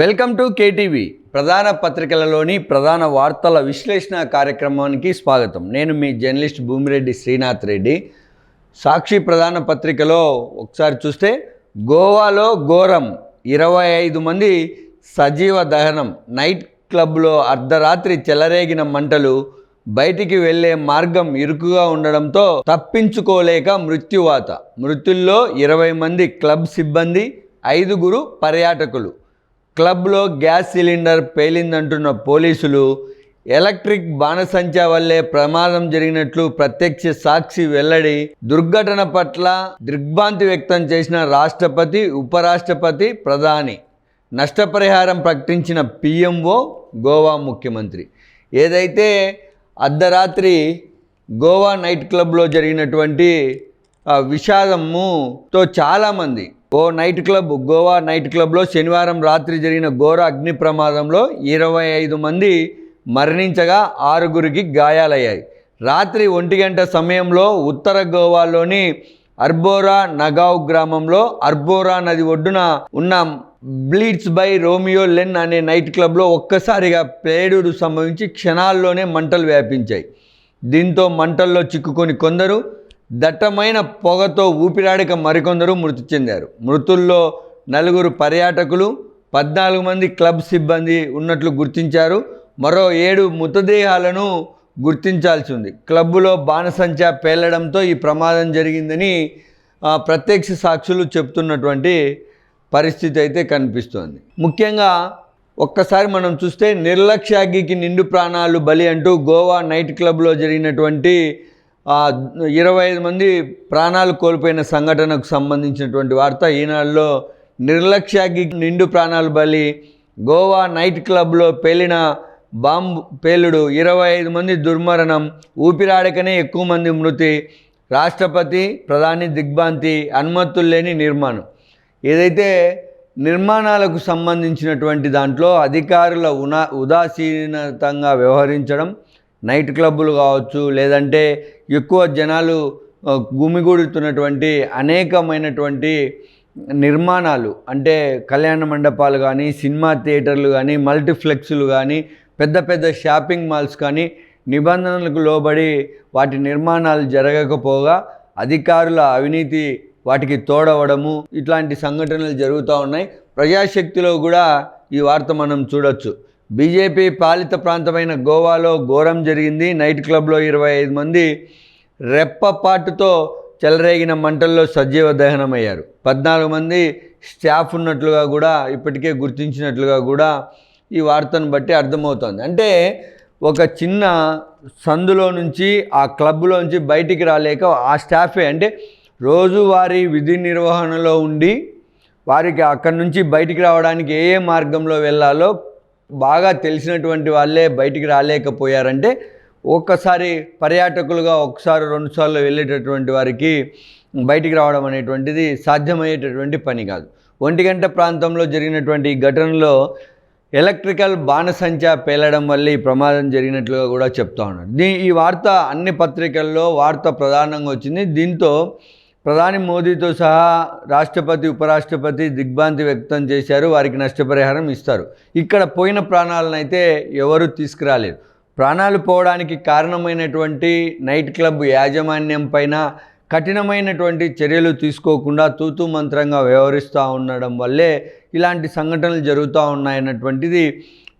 Welcome to KTV ప్రధాన పత్రికలలోని ప్రధాన వార్తల విశ్లేషణ కార్యక్రమానికి స్వాగతం. నేను మీ జర్నలిస్ట్ భూమిరెడ్డి శ్రీనాథ్ రెడ్డి. సాక్షి ప్రధాన పత్రికలో ఒకసారి చూస్తే గోవాలో ఘోరం. ఇరవై ఐదు మంది సజీవ దహనం. నైట్ క్లబ్లో అర్ధరాత్రి చెలరేగిన మంటలు బయటికి వెళ్ళే మార్గం ఇరుకుగా ఉండడంతో తప్పించుకోలేక మృత్యువాత. మృతుల్లో ఇరవై మంది క్లబ్ సిబ్బంది ఐదుగురు పర్యాటకులు. క్లబ్లో గ్యాస్ సిలిండర్ పేలిందంటున్న పోలీసులు ఎలక్ట్రిక్ బాణసంచా వల్లే ప్రమాదం జరిగినట్లు ప్రత్యక్ష సాక్షి వెల్లడి దుర్ఘటన పట్ల దిగ్భ్రాంతి వ్యక్తం చేసిన రాష్ట్రపతి ఉపరాష్ట్రపతి ప్రధాని. నష్టపరిహారం ప్రకటించిన పిఎంఓ గోవా ముఖ్యమంత్రి. ఏదైతే అర్ధరాత్రి గోవా నైట్ క్లబ్లో జరిగినటువంటి విషాదముతో చాలామంది. ఓ నైట్ క్లబ్ గోవా నైట్ క్లబ్లో శనివారం రాత్రి జరిగిన ఘోర అగ్ని ప్రమాదంలో ఇరవై ఐదు మంది మరణించగా ఆరుగురికి గాయాలయ్యాయి. రాత్రి ఒంటి గంట సమయంలో ఉత్తర గోవాలోని అర్బోరా నగావ్ గ్రామంలో అర్బోరా నది ఒడ్డున ఉన్న బ్లీడ్స్ బై రోమియో లెన్ అనే నైట్ క్లబ్లో ఒక్కసారిగా పేలుడు సంభవించి క్షణాల్లోనే మంటలు వ్యాపించాయి. దీంతో మంటల్లో చిక్కుకొని కొందరు దట్టమైన పొగతో ఊపిరాడక మరికొందరు మృతి చెందారు. మృతుల్లో నలుగురు పర్యాటకులు పద్నాలుగు మంది క్లబ్ సిబ్బంది ఉన్నట్లు గుర్తించారు. మరో ఏడు మృతదేహాలను గుర్తించాల్సి ఉంది. క్లబ్బులో బాణసంచా పేలడంతో ఈ ప్రమాదం జరిగిందని ప్రత్యక్ష సాక్షులు చెప్తున్నటువంటి పరిస్థితి అయితే కనిపిస్తోంది. ముఖ్యంగా ఒక్కసారి మనం చూస్తే నిర్లక్ష్యాగికి నిండు ప్రాణాలు బలి అంటూ గోవా నైట్ క్లబ్లో జరిగినటువంటి ఇరవై ఐదు మంది ప్రాణాలు కోల్పోయిన సంఘటనకు సంబంధించినటువంటి వార్త ఈనాడులో నిర్లక్ష్యాగి నిండు ప్రాణాలు బలి గోవా నైట్ క్లబ్లో పేలిన బాంబు పేలుడు ఇరవై ఐదు మంది దుర్మరణం ఊపిరాడకనే ఎక్కువ మంది మృతి రాష్ట్రపతి ప్రధాని దిగ్భాంతి అనుమతులు లేని నిర్మాణం. ఏదైతే నిర్మాణాలకు సంబంధించినటువంటి దాంట్లో అధికారుల ఉనా ఉదాసీనతంగా వ్యవహరించడం నైట్ క్లబ్బులు కావచ్చు లేదంటే ఎక్కువ జనాలు గుమిగూడుతున్నటువంటి అనేకమైనటువంటి నిర్మాణాలు అంటే కళ్యాణ మండపాలు కానీ సినిమా థియేటర్లు కానీ మల్టీప్లెక్స్లు కానీ పెద్ద పెద్ద షాపింగ్ మాల్స్ కానీ నిబంధనలకు లోబడి వాటి నిర్మాణాలు జరగకపోగా అధికారుల అవినీతి వాటికి తోడవడము ఇట్లాంటి సంఘటనలు జరుగుతూ ఉన్నాయి. ప్రజాశక్తిలో కూడా ఈ వార్త మనం చూడొచ్చు. బీజేపీ పాలిత ప్రాంతమైన గోవాలో ఘోరం జరిగింది. నైట్ క్లబ్లో ఇరవై ఐదు మంది రెప్పపాటుతో చెలరేగిన మంటల్లో సజీవ దహనమయ్యారు. పద్నాలుగు మంది స్టాఫ్ ఉన్నట్లుగా కూడా ఇప్పటికే గుర్తించినట్లుగా కూడా ఈ వార్తను బట్టి అర్థమవుతోంది. అంటే ఒక చిన్న సందులో నుంచి ఆ క్లబ్లో నుంచి బయటికి రాలేక ఆ స్టాఫే అంటే రోజువారీ విధి నిర్వహణలో ఉండి వారికి అక్కడి నుంచి బయటికి రావడానికి ఏ ఏ మార్గంలో వెళ్ళాలో బాగా తెలిసినటువంటి వాళ్ళే బయటికి రాలేకపోయారంటే ఒక్కసారి పర్యాటకులుగా ఒకసారి రెండుసార్లు వెళ్ళేటటువంటి వారికి బయటికి రావడం అనేటువంటిది సాధ్యమయ్యేటటువంటి పని కాదు. ఒంటి గంట ప్రాంతంలో జరిగినటువంటి ఈ ఘటనలో ఎలక్ట్రికల్ బాణసంచా పేలడం వల్ల ఈ ప్రమాదం జరిగినట్లుగా కూడా చెప్తా ఉన్నారు. దీ ఈ వార్త అన్ని పత్రికల్లో వార్త ప్రధానంగా వచ్చింది. దీంతో ప్రధాని మోదీతో సహా రాష్ట్రపతి ఉపరాష్ట్రపతి దిగ్భ్రాంతి వ్యక్తం చేశారు. వారికి నష్టపరిహారం ఇస్తారు. ఇక్కడ పోయిన ప్రాణాలను అయితే ఎవరు తీసుకురాలేరు. ప్రాణాలు పోవడానికి కారణమైనటువంటి నైట్ క్లబ్ యాజమాన్యం పైన కఠినమైనటువంటి చర్యలు తీసుకోకుండా తూతూ మంత్రంగా వ్యవహరిస్తూ ఉండడం వల్లే ఇలాంటి సంఘటనలు జరుగుతూ ఉన్నాయన్నటువంటిది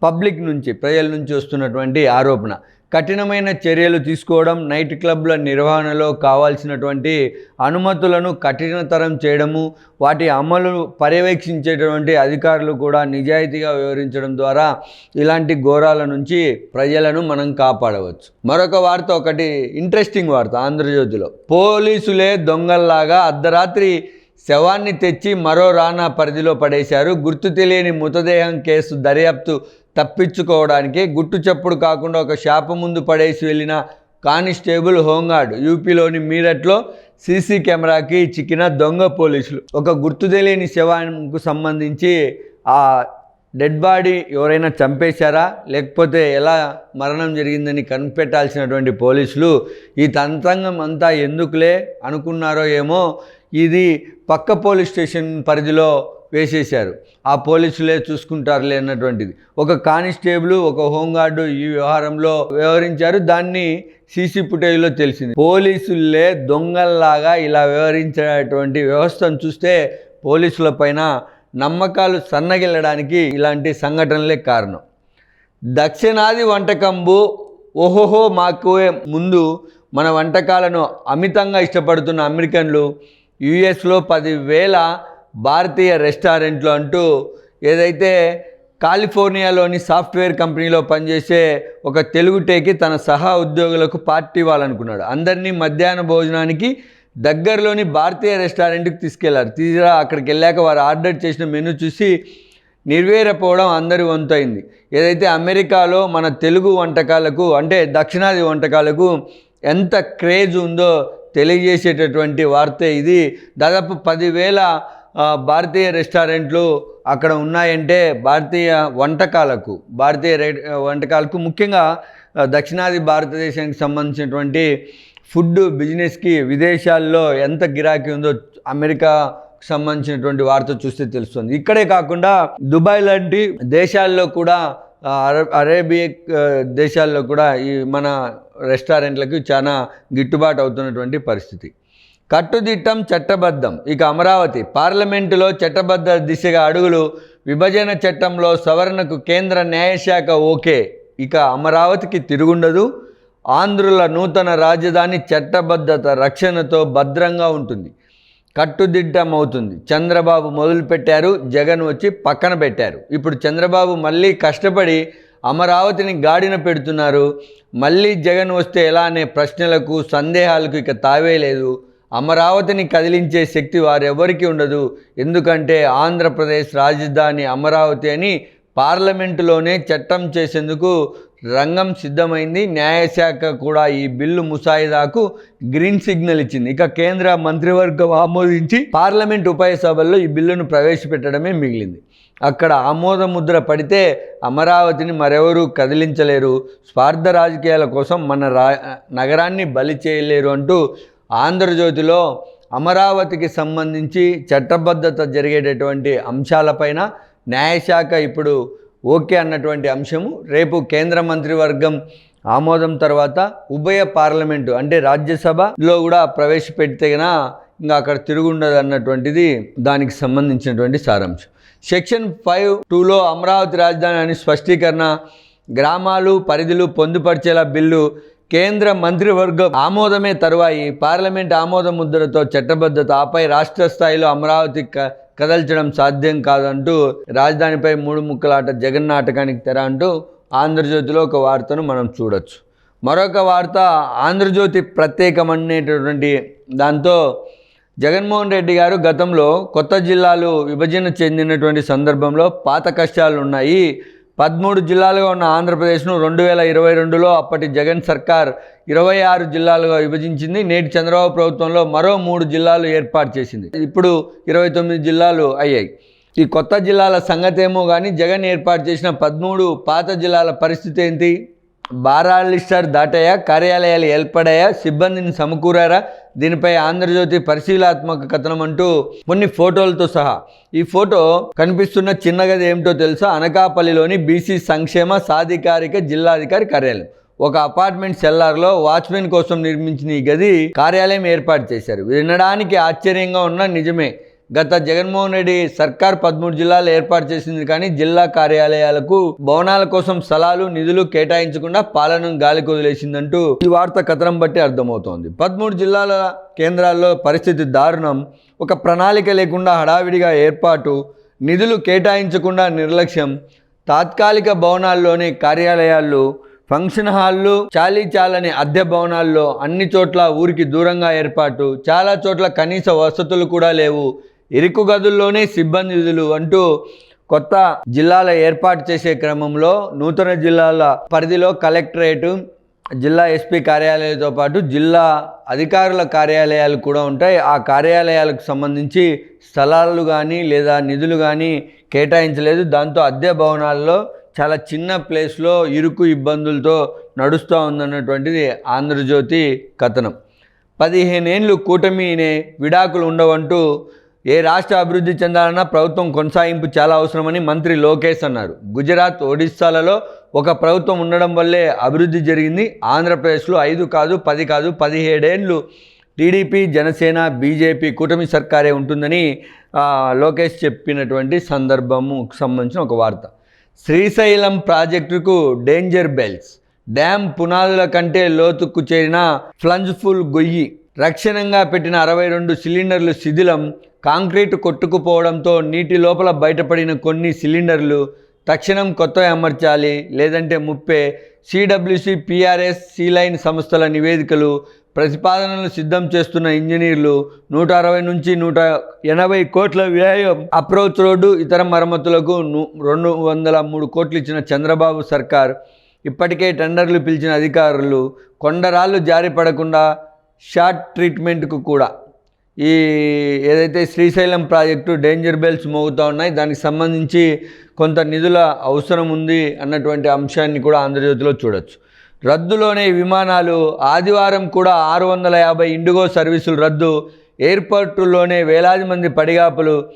పబ్లిక్ నుంచి ప్రజల నుంచి వస్తున్నటువంటి ఆరోపణ. కఠినమైన చర్యలు తీసుకోవడం నైట్ క్లబ్ల నిర్వహణలో కావాల్సినటువంటి అనుమతులను కఠినతరం చేయడము వాటి అమలు పర్యవేక్షించేటటువంటి అధికారులు కూడా నిజాయితీగా వ్యవహరించడం ద్వారా ఇలాంటి ఘోరాల నుంచి ప్రజలను మనం కాపాడవచ్చు. మరొక వార్త ఒకటి ఇంట్రెస్టింగ్ వార్త ఆంధ్రజ్యోతిలో. పోలీసులే దొంగల్లాగా అర్ధరాత్రి శవాన్ని తెచ్చి మరో రానా పరిధిలో పడేశారు. గుర్తు తెలియని మృతదేహం కేసు దర్యాప్తు తప్పించుకోవడానికి గుట్టు చప్పుడు కాకుండా ఒక షాపు ముందు పడేసి వెళ్ళిన కానిస్టేబుల్ హోంగార్డ్ యూపీలోని మీరట్లో సీసీ కెమెరాకి చిక్కిన దొంగ పోలీసులు. ఒక గుర్తు తెలియని శవానికి సంబంధించి ఆ డెడ్ బాడీ ఎవరైనా చంపేశారా? లేకపోతే ఎలా మరణం జరిగిందని కనిపెట్టాల్సినటువంటి పోలీసులు ఈ తంత్రంగం అంతా ఎందుకులే అనుకున్నారో ఏమో ఇది పక్క పోలీస్ స్టేషన్ పరిధిలో వేసేశారు. ఆ పోలీసులే చూసుకుంటారులే అన్నటువంటిది. ఒక కానిస్టేబుల్ ఒక హోంగార్డు ఈ వ్యవహారంలో వ్యవహరించారు. దాన్ని సీసీ ఫుటేజ్లో తెలిసింది. పోలీసులే దొంగల్లాగా ఇలా వ్యవహరించేటువంటి వ్యవస్థను చూస్తే పోలీసుల పైన నమ్మకాలు సన్నగిల్లడానికి ఇలాంటి సంఘటనలే కారణం. దక్షిణాది వంటకంబు ఓహోహో మాకువే ముందు మన వంటకాలను అమితంగా ఇష్టపడుతున్న అమెరికన్లు యుఎస్లో పదివేల భారతీయ రెస్టారెంట్లు అంటూ ఏదైతే కాలిఫోర్నియాలోని సాఫ్ట్వేర్ కంపెనీలో పనిచేసే ఒక తెలుగు టేకి తన సహా ఉద్యోగులకు పార్టీ ఇవ్వాలనుకున్నాడు. అందరినీ మధ్యాహ్న భోజనానికి దగ్గరలోని భారతీయ రెస్టారెంట్కి తీసుకెళ్ళారు. తీరా అక్కడికి వెళ్ళాక వారు ఆర్డర్ చేసిన మెనూ చూసి నిర్వేరపోవడం అందరి వంతైంది ఏదైతే అమెరికాలో మన తెలుగు వంటకాలకు అంటే దక్షిణాది వంటకాలకు ఎంత క్రేజ్ ఉందో తెలియజేసేటటువంటి వార్త ఇది. దాదాపు పదివేల భారతీయ రెస్టారెంట్లు అక్కడ ఉన్నాయంటే భారతీయ వంటకాలకు భారతీయ రె వంటకాలకు ముఖ్యంగా దక్షిణాది భారతదేశానికి సంబంధించినటువంటి ఫుడ్ బిజినెస్కి విదేశాల్లో ఎంత గిరాకీ ఉందో అమెరికా సంబంధించినటువంటి వార్త చూస్తే తెలుస్తుంది. ఇక్కడే కాకుండా దుబాయ్ లాంటి దేశాల్లో కూడా ఆ, అరేబియా దేశాల్లో కూడా ఈ మన రెస్టారెంట్లకు చాలా గిట్టుబాటు అవుతున్నటువంటి పరిస్థితి. కట్టుదిట్టం చట్టబద్ధం. ఇక అమరావతి పార్లమెంటులో చట్టబద్ధ దిశగా అడుగులు విభజన చట్టంలో సవరణకు కేంద్ర న్యాయశాఖ ఓకే. ఇక అమరావతికి తిరుగుండదు. ఆంధ్రుల నూతన రాజధాని చట్టబద్ధత రక్షణతో భద్రంగా ఉంటుంది. కట్టుదిట్టం అవుతుంది చంద్రబాబు మొదలుపెట్టారు జగన్ వచ్చి పక్కన పెట్టారు. ఇప్పుడు చంద్రబాబు మళ్ళీ కష్టపడి అమరావతిని గాడిన పెడుతున్నారు. మళ్ళీ జగన్ వస్తే ఎలా అనే ప్రశ్నలకు సందేహాలకు ఇక తావే లేదు. అమరావతిని కదిలించే శక్తి వారెవరికి ఉండదు. ఎందుకంటే ఆంధ్రప్రదేశ్ రాజధాని అమరావతి అని పార్లమెంటులోనే చట్టం చేసేందుకు రంగం సిద్ధమైంది. న్యాయశాఖ కూడా ఈ బిల్లు ముసాయిదాకు గ్రీన్ సిగ్నల్ ఇచ్చింది. ఇక కేంద్ర మంత్రివర్గం ఆమోదించి పార్లమెంట్ ఉభయ సభల్లో ఈ బిల్లును ప్రవేశపెట్టడమే మిగిలింది. అక్కడ ఆమోద ముద్ర పడితే అమరావతిని మరెవరూ కదిలించలేరు. స్వార్థ రాజకీయాల కోసం మన రా నగరాన్ని బలి చేయలేరు అంటూ ఆంధ్రజ్యోతిలో అమరావతికి సంబంధించి చట్టబద్ధత జరిగేటటువంటి అంశాలపైన న్యాయశాఖ ఇప్పుడు ఓకే అన్నటువంటి అంశము. రేపు కేంద్ర మంత్రివర్గం ఆమోదం తర్వాత ఉభయ పార్లమెంటు అంటే రాజ్యసభలో కూడా ప్రవేశపెడితే గన ఇంకా అక్కడ తిరుగుండదు అన్నటువంటిది దానికి సంబంధించినటువంటి సారాంశం. సెక్షన్ ఫైవ్ టూలో అమరావతి రాజధాని అని స్పష్టీకరణ గ్రామాలు పరిధులు పొందుపరిచేలా బిల్లు కేంద్ర మంత్రివర్గం ఆమోదమే తరువాయి. పార్లమెంట్ ఆమోద ముద్రతో చట్టబద్ధత ఆపై రాష్ట్ర స్థాయిలో అమరావతి క కదల్చడం సాధ్యం కాదంటూ రాజధానిపై మూడు ముక్కలాట జగన్ నాటకానికి తెర అంటూ ఆంధ్రజ్యోతిలో ఒక వార్తను మనం చూడొచ్చు. మరొక వార్త ఆంధ్రజ్యోతి ప్రత్యేకమనేటటువంటి దాంతో జగన్మోహన్ రెడ్డి గారు గతంలో కొత్త జిల్లాలు విభజన చెందినటువంటి సందర్భంలో పాత కష్టాలు ఉన్నాయి పదమూడు జిల్లాలుగా ఉన్న ఆంధ్రప్రదేశ్ను రెండు వేల ఇరవై రెండులో అప్పటి జగన్ సర్కార్ ఇరవై ఆరు జిల్లాలుగా విభజించింది. నేటి చంద్రబాబు ప్రభుత్వంలో మరో మూడు జిల్లాలు ఏర్పాటు చేసింది. ఇప్పుడు ఇరవై తొమ్మిది జిల్లాలు అయ్యాయి. ఈ కొత్త జిల్లాల సంగతేమో కానీ జగన్ ఏర్పాటు చేసిన పదమూడు పాత జిల్లాల పరిస్థితి ఏంటి? బారాలిస్టర్ దాటాయా కార్యాలయాలు ఏర్పడాయా సిబ్బందిని సమకూరారా? దీనిపై ఆంధ్రజ్యోతి పరిశీలాత్మక కథనం అంటూ కొన్ని ఫోటోలతో సహా. ఈ ఫోటో కనిపిస్తున్న చిన్న గది ఏమిటో తెలుసా? అనకాపల్లిలోని బీసీ సంక్షేమ సాధికారిక జిల్లాధికారి కార్యాలయం. ఒక అపార్ట్మెంట్ సెల్లార్లో వాచ్మెన్ కోసం నిర్మించిన ఈ గది కార్యాలయం ఏర్పాటు చేశారు. వినడానికి ఆశ్చర్యంగా ఉన్న నిజమే. గత జగన్మోహన్ రెడ్డి సర్కార్ పదమూడు జిల్లాలు ఏర్పాటు చేసింది కానీ జిల్లా కార్యాలయాలకు భవనాల కోసం స్థలాలు నిధులు కేటాయించకుండా పాలనను గాలికి వదిలేసిందంటూ ఈ వార్త కథనం బట్టి అర్థమవుతోంది. పదమూడు జిల్లాల కేంద్రాల్లో పరిస్థితి దారుణం. ఒక ప్రణాళిక లేకుండా హడావిడిగా ఏర్పాటు నిధులు కేటాయించకుండా నిర్లక్ష్యం. తాత్కాలిక భవనాల్లోని కార్యాలయాల్లో ఫంక్షన్ హాళ్ళు చాలీ చాలని అద్దె భవనాల్లో అన్ని చోట్ల ఊరికి దూరంగా ఏర్పాటు. చాలా చోట్ల కనీస వసతులు కూడా లేవు. ఇరుకు గదుల్లోనే సిబ్బంది విధులు అంటూ కొత్త జిల్లాల ఏర్పాటు చేసే క్రమంలో నూతన జిల్లాల పరిధిలో కలెక్టరేటు జిల్లా ఎస్పీ కార్యాలయంతో పాటు జిల్లా అధికారుల కార్యాలయాలు కూడా ఉంటాయి. ఆ కార్యాలయాలకు సంబంధించి స్థలాలు కానీ లేదా నిధులు కానీ కేటాయించలేదు. దాంతో అద్దె భవనాల్లో చాలా చిన్న ప్లేస్లో ఇరుకు ఇబ్బందులతో నడుస్తూ ఉందన్నటువంటిది ఆంధ్రజ్యోతి కథనం. పదిహేనేళ్ళు కూటమినే విడాకులు ఉండవంటూ ఏ రాష్ట్ర అభివృద్ధి చెందాలన్నా ప్రభుత్వం కొనసాగింపు చాలా అవసరమని మంత్రి లోకేష్ అన్నారు. గుజరాత్ ఒడిస్సాలలో ఒక ప్రభుత్వం ఉండడం వల్లే అభివృద్ధి జరిగింది. ఆంధ్రప్రదేశ్లో ఐదు కాదు పది కాదు పదిహేడేళ్ళు టీడీపీ జనసేన బీజేపీ కూటమి సర్కారే ఉంటుందని లోకేష్ చెప్పినటువంటి సందర్భముకు సంబంధించిన ఒక వార్త. శ్రీశైలం ప్రాజెక్టుకు డేంజర్ బెల్స్ డ్యామ్ పునాదుల కంటే లోతుకు చేరిన ఫ్లంజ్ఫుల్ గొయ్యి. రక్షణంగా పెట్టిన అరవై రెండు సిలిండర్లు శిథిలం. కాంక్రీటు కొట్టుకుపోవడంతో నీటి లోపల బయటపడిన కొన్ని సిలిండర్లు తక్షణం కొత్త అమర్చాలి లేదంటే ముప్పే. సిడబ్ల్యూసి పిఆర్ఎస్ సీలైన్ సంస్థల నివేదికలు ప్రతిపాదనలు సిద్ధం చేస్తున్న ఇంజనీర్లు నూట అరవై నుంచి నూట ఎనభై కోట్ల వ్యయం అప్రోచ్ రోడ్డు ఇతర మరమ్మతులకు రెండు వందల మూడు కోట్లు ఇచ్చిన చంద్రబాబు సర్కార్. ఇప్పటికే టెండర్లు పిలిచిన అధికారులు కొండరాళ్ళు జారిపడకుండా షార్ట్ ట్రీట్మెంట్కు కూడా ఈ ఏదైతే శ్రీశైలం ప్రాజెక్టు డేంజర్ బెల్స్ మోగుతూ ఉన్నాయి దానికి సంబంధించి కొంత నిధుల అవసరం ఉంది అన్నటువంటి అంశాన్ని కూడా ఆంధ్రజ్యోతిలో చూడొచ్చు. రద్దులోనే విమానాలు ఆదివారం కూడా ఆరు వందల యాభై ఇండిగో సర్వీసులు రద్దు. ఎయిర్పోర్టుల్లోనే వేలాది మంది పడిగాపులు.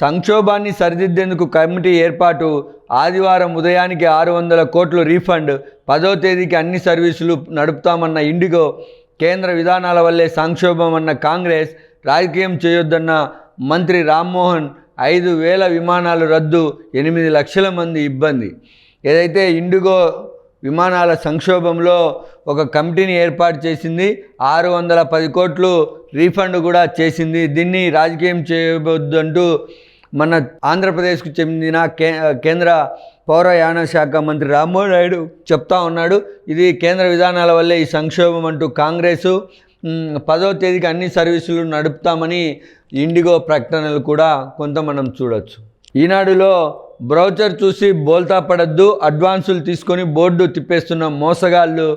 సంక్షోభాన్ని సరిదిద్దేందుకు కమిటీ ఏర్పాటు. ఆదివారం ఉదయానికి ఆరు వందల కోట్లు రీఫండ్. పదో తేదీకి అన్ని సర్వీసులు నడుపుతామన్న ఇండిగో. కేంద్ర విధానాల వల్లే సంక్షోభం అన్న కాంగ్రెస్ రాజకీయం చేయొద్దన్న మంత్రి రామ్మోహన్ ఐదు వేల విమానాలు రద్దు ఎనిమిది లక్షల మంది ఇబ్బంది. ఏదైతే ఇండిగో విమానాల సంక్షోభంలో ఒక కమిటీని ఏర్పాటు చేసింది ఆరు వందల పది కోట్లు రీఫండ్ కూడా చేసింది. దీన్ని రాజకీయం చేయవద్దంటూ మన ఆంధ్రప్రదేశ్కు చెందిన కే కేంద్ర పౌరయాన శాఖ మంత్రి రామ్మోహన్ నాయుడు చెప్తా ఉన్నాడు. ఇది కేంద్ర విధానాల వల్లే ఈ సంక్షోభం అంటూ కాంగ్రెసు పదో తేదీకి అన్ని సర్వీసులు నడుపుతామని ఇండిగో ప్రకటనలు కూడా కొంత మనం చూడొచ్చు. ఈనాడులో బ్రౌచర్ చూసి బోల్తా పడద్దు అడ్వాన్సులు తీసుకొని బోర్డు తిప్పేస్తున్న మోసగాళ్ళు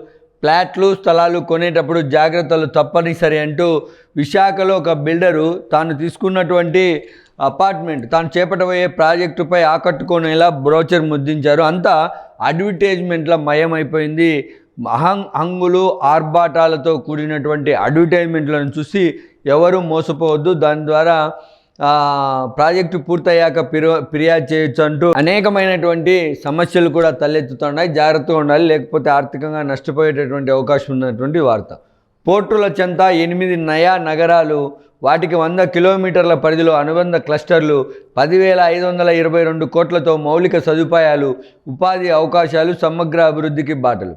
ఫ్లాట్లు స్థలాలు కొనేటప్పుడు జాగ్రత్తలు తప్పనిసరి అంటూ విశాఖలో ఒక బిల్డరు తాను తీసుకున్నటువంటి అపార్ట్మెంట్ తాను చేపట్టబోయే ప్రాజెక్టుపై ఆకట్టుకునేలా బ్రోచర్ ముద్దించారు అంతా అడ్వర్టైజ్మెంట్ల మయమైపోయింది. అహం హంగులు ఆర్భాటాలతో కూడినటువంటి అడ్వర్టైజ్మెంట్లను చూసి ఎవరు మోసపోవద్దు. దాని ద్వారా ప్రాజెక్టు పూర్తయ్యాక ఫిర్యా ఫిర్యాదు చేయొచ్చు అంటూ అనేకమైనటువంటి సమస్యలు కూడా తలెత్తుతున్నాయి. జాగ్రత్తగా ఉండాలి. లేకపోతే ఆర్థికంగా నష్టపోయేటటువంటి అవకాశం ఉన్నటువంటి వార్త. పోర్టుల చెంత ఎనిమిది నయా నగరాలు వాటికి వంద కిలోమీటర్ల పరిధిలో అనుబంధ క్లస్టర్లు పదివేల ఐదు వందల ఇరవై రెండు కోట్లతో మౌలిక సదుపాయాలు ఉపాధి అవకాశాలు సమగ్ర అభివృద్ధికి బాటలు.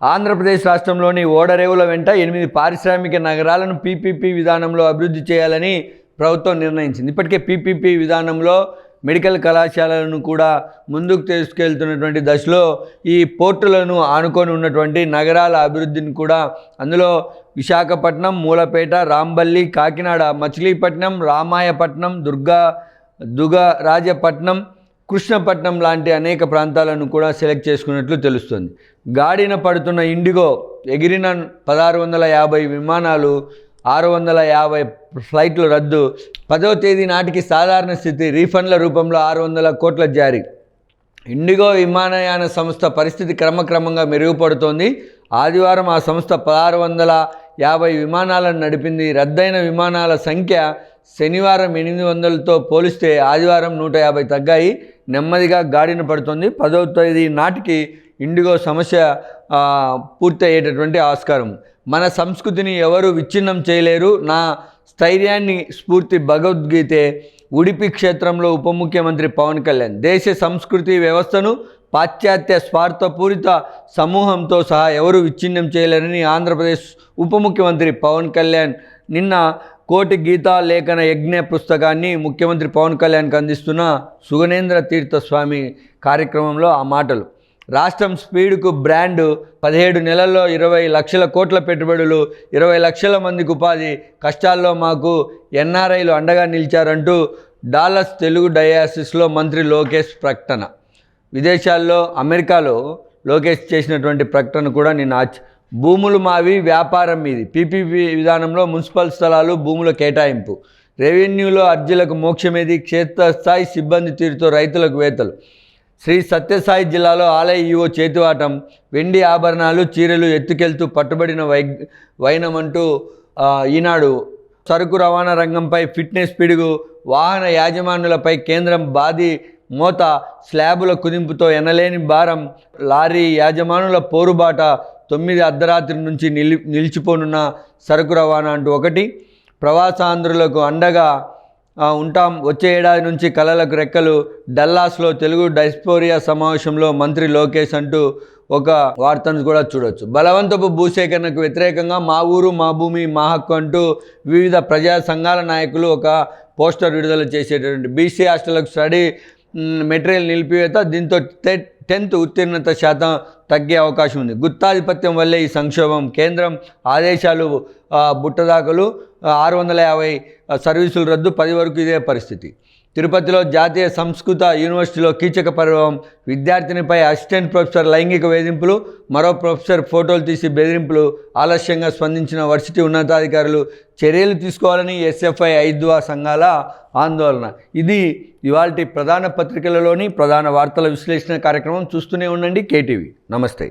ఆంధ్రప్రదేశ్ రాష్ట్రంలోని ఓడరేవుల వెంట ఎనిమిది పారిశ్రామిక నగరాలను పీపీపీ విధానంలో అభివృద్ధి చేయాలని ప్రభుత్వం నిర్ణయించింది. ఇప్పటికే పీపీపీ విధానంలో మెడికల్ కళాశాలలను కూడా ముందుకు తీసుకెళ్తున్నటువంటి దశలో ఈ పోర్టులను ఆనుకొని ఉన్నటువంటి నగరాల అభివృద్ధిని కూడా అందులో విశాఖపట్నం మూలపేట రాంబల్లి కాకినాడ మచిలీపట్నం రామాయపట్నం దుర్గా దుగరాజపట్నం కృష్ణపట్నం లాంటి అనేక ప్రాంతాలను కూడా సెలెక్ట్ చేసుకున్నట్లు తెలుస్తుంది. గాడిన పడుతున్న ఇండిగో ఎగిరిన పదహారు వందల యాభై విమానాలు ఆరు వందల యాభై ఫ్లైట్లు రద్దు పదవ తేదీ నాటికి సాధారణ స్థితి రీఫండ్ల రూపంలో ఆరు వందల కోట్ల జారీ. ఇండిగో విమానయాన సంస్థ పరిస్థితి క్రమక్రమంగా మెరుగుపడుతోంది. ఆదివారం ఆ సంస్థ పదహారు వందల యాభై విమానాలను నడిపింది. రద్దయిన విమానాల సంఖ్య శనివారం ఎనిమిది వందలతో పోలిస్తే ఆదివారం నూట యాభై తగ్గాయి. నెమ్మదిగా గాడిన పడుతుంది. పదవ తేదీ నాటికి ఇండిగో సమస్య పూర్తయ్యేటటువంటి పూర్తి అయ్యేటటువంటి ఆస్కారం. మన సంస్కృతిని ఎవరు విచ్ఛిన్నం చేయలేరు. నా స్థైర్యాన్ని స్ఫూర్తి భగవద్గీతే ఉడిపి క్షేత్రంలో ఉప ముఖ్యమంత్రి పవన్ కళ్యాణ్. దేశ సంస్కృతి వ్యవస్థను పాశ్చాత్య స్వార్థపూరిత సమూహంతో సహా ఎవరు విచ్ఛిన్నం చేయలేరని ఆంధ్రప్రదేశ్ ఉప ముఖ్యమంత్రి పవన్ కళ్యాణ్ నిన్న కోటి గీతా లేఖన యజ్ఞ పుస్తకాన్ని ముఖ్యమంత్రి పవన్ కళ్యాణ్కి అందిస్తున్న సుగనేంద్ర తీర్థస్వామి కార్యక్రమంలో ఆ మాటలు. రాష్ట్రం స్పీడ్కు బ్రాండ్ పదిహేడు నెలల్లో ఇరవై లక్షల కోట్ల పెట్టుబడులు ఇరవై లక్షల మందికి ఉపాధి కష్టాల్లో మాకు ఎన్ఆర్ఐలు అండగా నిలిచారంటూ డాలస్ తెలుగు డయాసిస్లో మంత్రి లోకేష్ ప్రకటన. విదేశాల్లో అమెరికాలో లోకేష్ చేసినటువంటి ప్రకటన కూడా నేను ఆచ భూములు మావి వ్యాపారం మీది. పీపీపీ విధానంలో మున్సిపల్ స్థలాలు భూముల కేటాయింపు. రెవెన్యూలో అర్జీలకు మోక్షమేది క్షేత్రస్థాయి సిబ్బంది తీరుతో రైతులకు వేతలు. శ్రీ సత్యసాయి జిల్లాలో ఆలయ ఈవో చేతివాటం వెండి ఆభరణాలు చీరలు ఎత్తుకెళ్తూ పట్టుబడిన వై వైనమంటూ ఈనాడు సరుకు రవాణా రంగంపై ఫిట్నెస్ పిడుగు వాహన యాజమానులపై కేంద్రం బాది మోత స్లాబుల కుదింపుతో ఎనలేని భారం లారీ యాజమానుల పోరుబాట తొమ్మిది అర్ధరాత్రి నుంచి నిలి నిలిచిపోనున్న సరుకు రవాణా అంటూ ఒకటి. ప్రవాసాంధ్రులకు అండగా ఉంటాం. వచ్చే ఏడాది నుంచి కళలకు రెక్కలు డల్లాస్లో తెలుగు డైస్పోరియా సమావేశంలో మంత్రి లోకేష్ అంటూ ఒక వార్తను కూడా చూడొచ్చు. బలవంతపు భూసేకరణకు వ్యతిరేకంగా మా ఊరు మా భూమి మా హక్కు అంటూ వివిధ ప్రజా సంఘాల నాయకులు ఒక పోస్టర్ విడుదల చేసేటటువంటి బీసీ హాస్టళ్ళకు స్టడీ మెటీరియల్ నిలిపివేత దీంతో టె- టెన్త్ ఉత్తీర్ణత శాతం తగ్గే అవకాశం ఉంది. గుత్తాధిపత్యం వల్లే ఈ సంక్షోభం. కేంద్రం ఆదేశాలు ఆ, బుట్టదాఖలు ఆరు వందల యాభై సర్వీసులు రద్దు పది వరకు ఇదే పరిస్థితి. తిరుపతిలో జాతీయ సంస్కృత యూనివర్సిటీలో కీచక పర్వం విద్యార్థినిపై అసిస్టెంట్ ప్రొఫెసర్ లైంగిక వేధింపులు మరో ప్రొఫెసర్ ఫోటోలు తీసి బెదిరింపులు ఆలస్యంగా స్పందించిన వర్సిటీ ఉన్నతాధికారులు చర్యలు తీసుకోవాలని ఎస్ఎఫ్ఐ ఐద్వా సంఘాల ఆందోళన. ఇది ఇవాల్టి ప్రధాన పత్రికలలోని ప్రధాన వార్తల విశ్లేషణ కార్యక్రమం. చూస్తూనే ఉండండి కేటీవీ. నమస్తే.